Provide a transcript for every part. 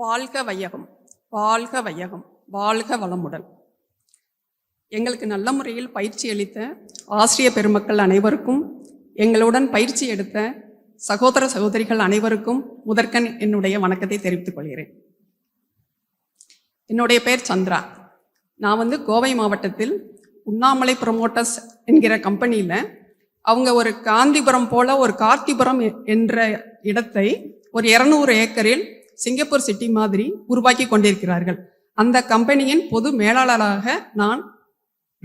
வாழ்க வையகம் வாழ்க வையகம் வாழ்க வளமுடன் எங்களுக்கு நல்ல முறையில் பயிற்சி அளித்த ஆசிரிய பெருமக்கள் அனைவருக்கும் எங்களுடன் பயிற்சி எடுத்த சகோதர சகோதரிகள் அனைவருக்கும் முதற்கண் என்னுடைய வணக்கத்தை தெரிவித்துக் கொள்கிறேன். என்னுடைய பெயர் சந்திரா. நான் வந்து கோவை மாவட்டத்தில் உண்ணாமலை ப்ரொமோட்டர்ஸ் என்கிற கம்பெனியில் அவங்க ஒரு காந்திபுரம் போல ஒரு கார்த்திபுரம் என்ற இடத்தை ஒரு இரநூறு ஏக்கரில் சிங்கப்பூர் சிட்டி மாதிரி உருவாக்கி கொண்டிருக்கிறார்கள். அந்த கம்பெனியின் பொது மேலாளராக நான்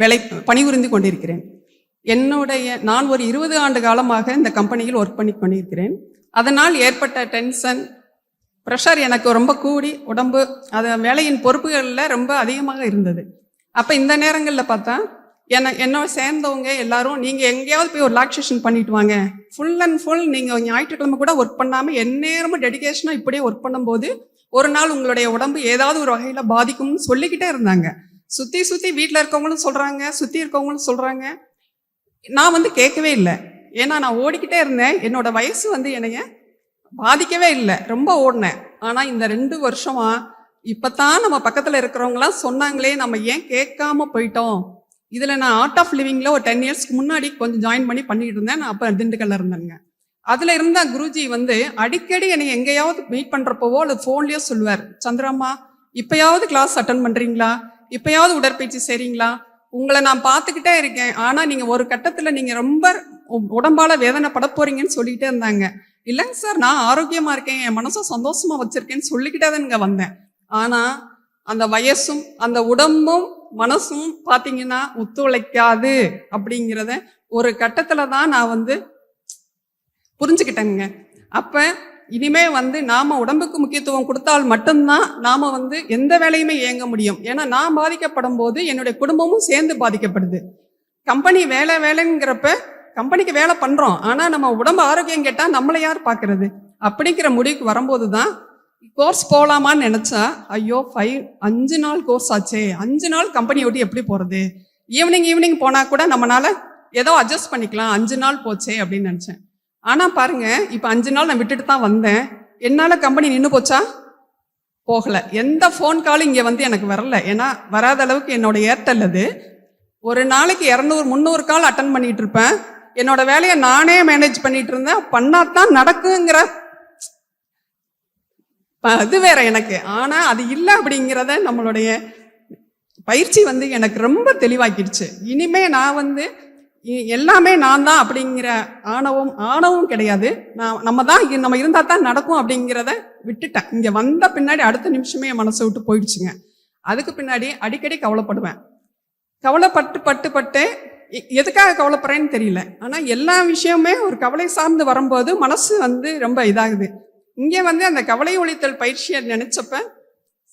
வேலை பணிபுரிந்து கொண்டிருக்கிறேன். என்னுடைய நான் ஒரு இருபது ஆண்டு காலமாக இந்த கம்பெனியில் ஒர்க் பண்ணி கொண்டிருக்கிறேன். அதனால் ஏற்பட்ட டென்ஷன் ப்ரெஷர் எனக்கு ரொம்ப கூடி உடம்பு அது வேலையின் பொறுப்புகளில் ரொம்ப அதிகமாக இருந்தது. அப்போ இந்த நேரங்களில் பார்த்தா என்ன என்னோட சேர்ந்தவங்க எல்லாரும் நீங்கள் எங்கேயாவது போய் ஒரு ரிலாக்ஸேஷன் பண்ணிட்டு வாங்க. ஃபுல் அண்ட் ஃபுல் நீங்கள் ஞாயிற்றுக்கிழமை கூட ஒர்க் பண்ணாமல் எந்நேரமும் டெடிகேஷனாக இப்படியே ஒர்க் பண்ணும்போது ஒரு நாள் உங்களுடைய உடம்பு ஏதாவது ஒரு வகையில் பாதிக்கும்னு சொல்லிக்கிட்டே இருந்தாங்க. சுற்றி சுற்றி வீட்டில் இருக்கவங்களும் சொல்கிறாங்க சுற்றி இருக்கவங்களும் சொல்கிறாங்க நான் வந்து கேட்கவே இல்லை. ஏன்னா நான் ஓடிக்கிட்டே இருந்தேன். என்னோட வயசு வந்து என்னைய பாதிக்கவே இல்லை. ரொம்ப ஓடினேன். ஆனால் இந்த ரெண்டு வருஷமாக இப்போ தான் நம்ம பக்கத்தில் இருக்கிறவங்களாம் சொன்னாங்களே நம்ம ஏன் கேட்காம போயிட்டோம்? இதில் நான் ஆர்ட் ஆஃப் லிவிங்கில் ஒரு டென் இயர்ஸ்க்கு முன்னாடி கொஞ்சம் ஜாயின் பண்ணி பண்ணிட்டு இருந்தேன். நான் அப்போ திண்டுக்கல்ல இருந்தேங்க. அதில் இருந்த குருஜி வந்து அடிக்கடி என்னை எங்கேயாவது மீட் பண்ணுறப்பவோ அல்லது ஃபோன்லேயோ சொல்லுவார். சந்திரம்மா இப்போயாவது கிளாஸ் அட்டன் பண்ணுறீங்களா இப்போயாவது உடற்பயிற்சி செய்கிறீங்களா உங்களை நான் பார்த்துக்கிட்டே இருக்கேன். ஆனால் நீங்கள் ஒரு கட்டத்தில் நீங்கள் ரொம்ப உடம்பால் வேதனை பட போகிறீங்கன்னு சொல்லிக்கிட்டே இருந்தாங்க. இல்லைங்க சார் நான் ஆரோக்கியமாக இருக்கேன். என் மனசும் சந்தோஷமாக வச்சுருக்கேன்னு சொல்லிக்கிட்டே தான் இங்கே வந்தேன். ஆனால் அந்த வயசும் அந்த உடம்பும் மனசும் பார்த்தீங்கன்னா ஒத்துழைக்காது அப்படிங்கிறத ஒரு கட்டத்தில் தான் நான் வந்து புரிஞ்சுக்கிட்டேங்க. அப்போ இனிமே வந்து நாம உடம்புக்கு முக்கியத்துவம் கொடுத்தால் மட்டும்தான் நாம வந்து எந்த வேலையுமே இயங்க முடியும். ஏன்னா நான் பாதிக்கப்படும் போது என்னுடைய குடும்பமும் சேர்ந்து பாதிக்கப்படுது. கம்பெனி வேலை வேலைங்கிறப்ப கம்பெனிக்கு வேலை பண்றோம். ஆனா நம்ம உடம்பு ஆரோக்கியம் கேட்டா நம்மளை யார் பாக்குறது? அப்படிங்கிற முடிவுக்கு வரும்போது தான் கோர்ஸ் போகலாமான்னு நினச்சா ஐயோ ஃபைவ் அஞ்சு நாள் கோர்ஸ் ஆச்சே. அஞ்சு நாள் கம்பெனி விட்டு எப்படி போகிறது ஈவினிங் ஈவினிங் போனால் கூட நம்மளால் ஏதோ அட்ஜஸ்ட் பண்ணிக்கலாம். அஞ்சு நாள் போச்சே அப்படின்னு நினச்சேன். ஆனால் பாருங்கள் இப்போ அஞ்சு நாள் நான் விட்டுட்டு தான் வந்தேன். என்னால் கம்பெனி நின்று போச்சா? போகலை. எந்த ஃபோன் காலும் இங்கே வந்து எனக்கு வரல. ஏன்னா வராத அளவுக்கு என்னோட ஏர்டெல் அது. ஒரு நாளைக்கு இரநூறு முந்நூறு கால் அட்டன் பண்ணிகிட்ருப்பேன் இருப்பேன். என்னோட வேலையை நானே மேனேஜ் பண்ணிகிட்டு இருந்தேன். பண்ணாதான் நடக்குங்கிற அது வேற எனக்கு. ஆனால் அது இல்லை அப்படிங்கிறத நம்மளுடைய பயிற்சி வந்து எனக்கு ரொம்ப தெளிவாக்கிடுச்சு. இனிமே நான் வந்து இ- எல்லாமே நான் தான் அப்படிங்கிற ஆணவம் ஆணவம் கிடையாது. நான் நம்ம தான் நம்ம இருந்தால் தான் நடக்கும் அப்படிங்கிறத விட்டுட்டேன். இங்கே வந்த பின்னாடி அடுத்த நிமிஷமே என் மனசை விட்டு போயிடுச்சுங்க. அதுக்கு பின்னாடி அடிக்கடி கவலைப்படுவேன். கவலைப்பட்டு பட்டு பட்டு எ- எதுக்காக கவலைப்படுறேன்னு தெரியல. ஆனால் எல்லா விஷயமுமே ஒரு கவலை சார்ந்து வரும்போது மனசு வந்து ரொம்ப இதாகுது. இங்கே வந்து அந்த கவலை ஒழித்தல் பயிற்சியை நினச்சப்ப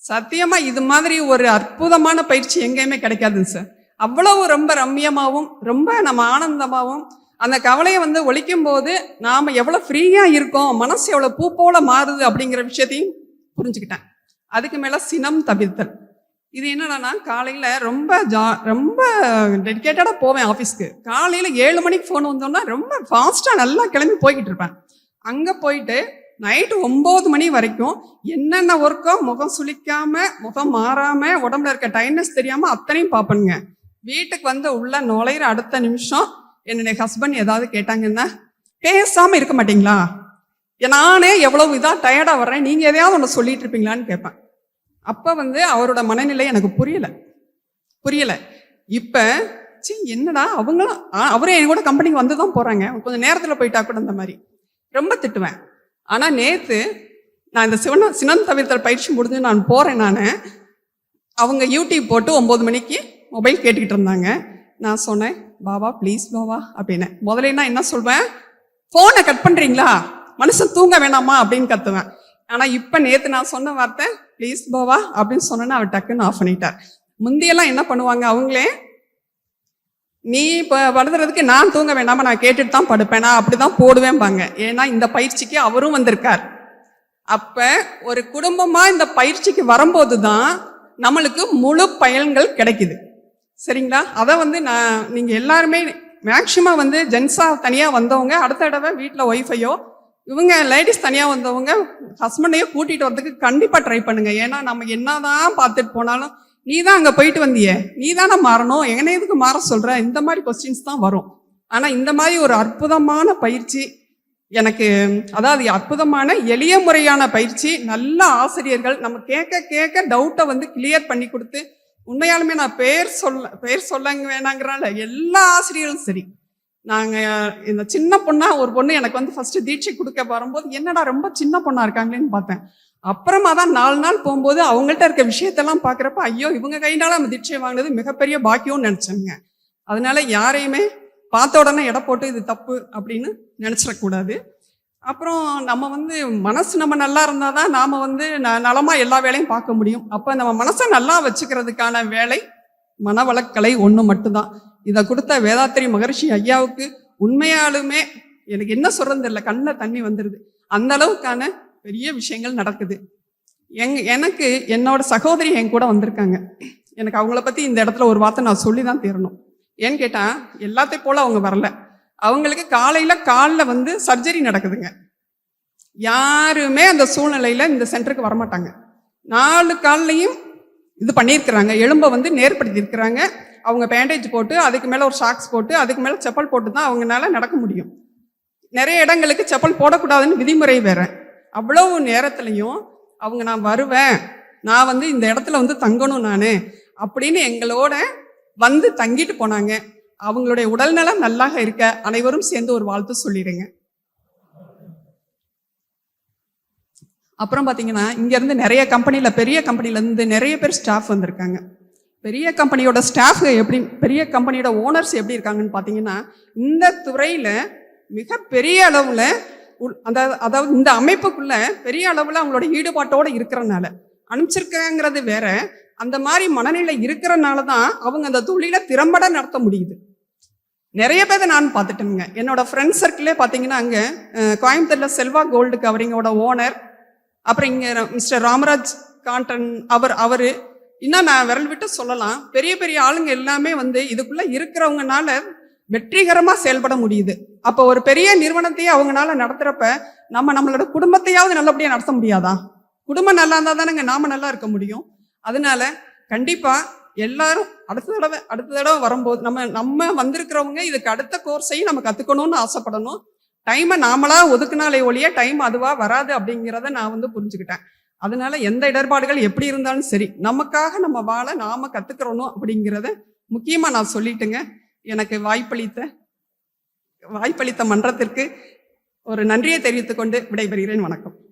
சத்தியமாக இது மாதிரி ஒரு அற்புதமான பயிற்சி எங்கேயுமே கிடைக்காதுங்க சார். அவ்வளவு ரொம்ப ரம்மியமாகவும் ரொம்ப நம்ம ஆனந்தமாகவும் அந்த கவலையை வந்து ஒழிக்கும் போது நாம் எவ்வளோ ஃப்ரீயாக இருக்கோம் மனசு எவ்வளோ பூ போல மாறுது அப்படிங்கிற விஷயத்தையும் புரிஞ்சுக்கிட்டேன். அதுக்கு மேலே சினம் தவிர்த்தல். இது என்னடானா காலையில் ரொம்ப ஜா ரொம்ப டெடிக்கேட்டடாக போவேன் ஆஃபீஸ்க்கு காலையில் ஏழு மணிக்கு ஃபோன் வந்தோன்னா ரொம்ப ஃபாஸ்ட்டாக நல்லா கிளம்பி போய்கிட்டு இருப்பேன். அங்கே போயிட்டு நைட்டு ஒம்பது மணி வரைக்கும் என்னென்ன ஒர்க்கோ முகம் சுளிக்காம முகம் மாறாம உடம்புல இருக்க டைட்னஸ் தெரியாம அத்தனையும் பார்ப்பேனுங்க. வீட்டுக்கு வந்து உள்ள நுழையிற அடுத்த நிமிஷம் என்னுடைய ஹஸ்பண்ட் ஏதாவது கேட்டாங்கன்னா பேசாம இருக்க மாட்டீங்களா? நானே எவ்வளவு இதாக டயர்டாக வர்றேன் நீங்கள் எதையாவது ஒன்று சொல்லிட்டு இருப்பீங்களான்னு கேட்பேன். அப்போ வந்து அவரோட மனநிலை எனக்கு புரியலை. புரியலை. இப்போ சி என்னடா அவங்களும் ஆ, அவரே என் கூட கம்பெனிக்கு வந்து தான் போகிறாங்க கொஞ்சம் நேரத்தில் போயிட்டா கூட அந்த மாதிரி. ரொம்ப திட்டுவேன். ஆனால் நேற்று நான் இந்த சிவன சினம் தவிர்த்தல் பயிற்சி முடிஞ்சு நான் போகிறேன் நான். அவங்க யூடியூப் போட்டு ஒம்பது மணிக்கு மொபைல் கேட்டுக்கிட்டு இருந்தாங்க. நான் சொன்னேன் பாபா ப்ளீஸ் பாபா அப்படின்னு முதல்ல நான் என்ன சொல்வேன்? ஃபோனை கட் பண்ணுறீங்களா மனுஷன் தூங்க வேணாமா? அப்படின்னு கத்துவேன். ஆனால் இப்போ நேற்று நான் சொன்ன வார்த்தை ப்ளீஸ் பாபா அப்படின்னு சொன்னேன்னு அவர் டக்குன்னு ஆஃப் பண்ணிட்டார். முந்தியெல்லாம் என்ன பண்ணுவாங்க அவங்களே நீ இப்போ படுத்துறதுக்கு நான் தூங்க வேண்டாமா? நான் கேட்டுட்டு தான் படுப்பேன். நான் அப்படிதான் போடுவேன்பாங்க ஏன்னா இந்த பயிற்சிக்கு அவரும் வந்திருக்கார். அப்போ ஒரு குடும்பமாக இந்த பயிற்சிக்கு வரும்போது தான் நம்மளுக்கு முழு பயன்கள் கிடைக்குது. சரிங்களா? அதை வந்து நான் நீங்கள் எல்லாருமே மேக்சிமம் வந்து ஜென்ஸாக தனியாக வந்தவங்க அடுத்த தடவை வீட்டில் ஒய்ஃபையோ இவங்க லேடிஸ் தனியாக வந்தவங்க ஹஸ்பண்டையும் கூட்டிகிட்டு வரதுக்கு கண்டிப்பாக ட்ரை பண்ணுங்கள் ஏன்னா நம்ம என்னதான் பார்த்துட்டு போனாலும் நீ தான் அங்கே போயிட்டு வந்தியே. நீ தானே மாறணும். எங்கனே எதுக்கு மாற சொல்கிற இந்த மாதிரி கொஸ்டின்ஸ் தான் வரும். ஆனால் இந்த மாதிரி ஒரு அற்புதமான பயிற்சி எனக்கு அதாவது அற்புதமான எளிய முறையான பயிற்சி நல்ல ஆசிரியர்கள் நம்ம கேட்க கேட்க டவுட்டை வந்து கிளியர் பண்ணி கொடுத்து உண்மையாலுமே நான் பெயர் சொல்ல பெயர் சொல்லங்க வேணாங்கிறால எல்லா ஆசிரியர்களும் சரி. நாங்கள் இந்த சின்ன பொண்ணா ஒரு பொண்ணு எனக்கு வந்து ஃபஸ்ட்டு தீட்சை கொடுக்க வரும்போது என்னடா ரொம்ப சின்ன பொண்ணா இருக்காங்களேன்னு பார்த்தேன். அப்புறமா தான் நாலு நாள் போகும்போது அவங்கள்ட்ட இருக்க விஷயத்தெல்லாம் பார்க்குறப்ப ஐயோ இவங்க கையினால நம்ம தீட்சை வாங்கினது மிகப்பெரிய பாக்கியம்னு நினச்சேங்க. அதனால யாரையுமே பார்த்த உடனே எடை போட்டு இது தப்பு அப்படின்னு நினச்சிடக்கூடாது. அப்புறம் நம்ம வந்து மனசு நம்ம நல்லா இருந்தால் தான் நாம் வந்து ந நலமாக எல்லா வேலையும் பார்க்க முடியும். அப்போ நம்ம மனசை நல்லா வச்சுக்கிறதுக்கான வேலை மனவளக்கலை ஒன்று மட்டும்தான். இதை கொடுத்த வேதாத்திரி மகர்ஷி ஐயாவுக்கு உண்மையாலுமே எனக்கு என்ன சொல்றது தெரியல. கண்ணில் தண்ணி வந்துடுது அந்த அளவுக்கான பெரிய விஷயங்கள் நடக்குது. எங் எனக்கு என்னோட சகோதரி என் கூட வந்திருக்காங்க. எனக்கு அவங்கள பற்றி இந்த இடத்துல ஒரு வார்த்தை நான் சொல்லி தான் தீரணும். ஏன்னு கேட்டால் எல்லாத்தையும் போல் அவங்க வரல. அவங்களுக்கு காலையில் காலில் வந்து சர்ஜரி நடக்குதுங்க. யாருமே அந்த சூழ்நிலையில் இந்த சென்டருக்கு வரமாட்டாங்க. நாலு கால்லையும் இது பண்ணியிருக்கிறாங்க. எலும்பை வந்து நேர்படுத்தியிருக்கிறாங்க. அவங்க பேண்டேஜ் போட்டு அதுக்கு மேலே ஒரு ஷாக்ஸ் போட்டு அதுக்கு மேலே செப்பல் போட்டு தான் அவங்கனால நடக்க முடியும். நிறைய இடங்களுக்கு செப்பல் போடக்கூடாதுன்னு விதிமுறை வேற. அவ்வளவு நேரத்துலையும் அவங்க நான் வருவேன். நான் வந்து இந்த இடத்துல வந்து தங்கணும் நான் அப்படின்னு எங்களோட வந்து தங்கிட்டு போனாங்க. அவங்களுடைய உடல்நலம் நல்லாக இருக்க அனைவரும் சேர்ந்து ஒரு வாழ்த்து சொல்லிடுங்க. அப்புறம் பார்த்தீங்கன்னா இங்கேருந்து நிறைய கம்பெனியில் பெரிய கம்பெனிலேருந்து நிறைய பேர் ஸ்டாஃப் வந்திருக்காங்க. பெரிய கம்பெனியோட ஸ்டாஃப் எப்படி பெரிய கம்பெனியோட ஓனர்ஸ் எப்படி இருக்காங்கன்னு பார்த்தீங்கன்னா இந்த துறையில் மிகப்பெரிய அளவில் அந்த அதாவது இந்த அமைப்புக்குள்ளே பெரிய அளவில் அவங்களோட ஈடுபாட்டோடு இருக்கிறனால அனுப்பிச்சிருக்காங்கிறது வேற அந்த மாதிரி மனநிலை இருக்கிறனால தான் அவங்க அந்த தொழிலை திறம்பட நடத்த முடியுது. நிறைய பேரை நான் பார்த்துட்டேங்க என்னோட ஃப்ரெண்ட்ஸ் சர்க்கிளே பார்த்தீங்கன்னா அங்கே கோயம்புத்தூரில் செல்வா கோல்டு கவரிங்கோட ஓனர் அப்புறம் இங்கே மிஸ்டர் ராமராஜ் காண்டன் அவர் அவர் இன்னும் நான் விரல் விட்டு சொல்லலாம். பெரிய பெரிய ஆளுங்க எல்லாமே வந்து இதுக்குள்ளே இருக்கிறவங்கனால வெற்றிகரமாக செயல்பட முடியுது. அப்போ ஒரு பெரிய நிறுவனத்தையே அவங்கனால நடத்துகிறப்ப நம்ம நம்மளோட குடும்பத்தையாவது நல்லபடியாக நடத்த முடியாதா? குடும்பம் நல்லா இருந்தால் தானேங்க நாம் நல்லா இருக்க முடியும். அதனால கண்டிப்பாக எல்லாரும் அடுத்த தடவை அடுத்த தடவை வரும்போது நம்ம நம்ம வந்திருக்கிறவங்க இதுக்கு அடுத்த கோர்ஸையும் நம்ம கற்றுக்கணும்னு ஆசைப்படணும். டைமை நாமளா ஒதுக்குனாலே ஒழிய டைம் அதுவா வராது அப்படிங்கிறத நான் வந்து புரிஞ்சுக்கிட்டேன். அதனால எந்த இடர்பாடுகள் எப்படி இருந்தாலும் சரி நமக்காக நம்ம வாழ நாம கத்துக்கிறணும் அப்படிங்கிறத முக்கியமா நான் சொல்லிட்டுங்க. எனக்கு வாய்ப்பளித்த வாய்ப்பளித்த மன்றத்திற்கு ஒரு நன்றியை தெரிவித்துக்கொண்டு விடைபெறுகிறேன். வணக்கம்.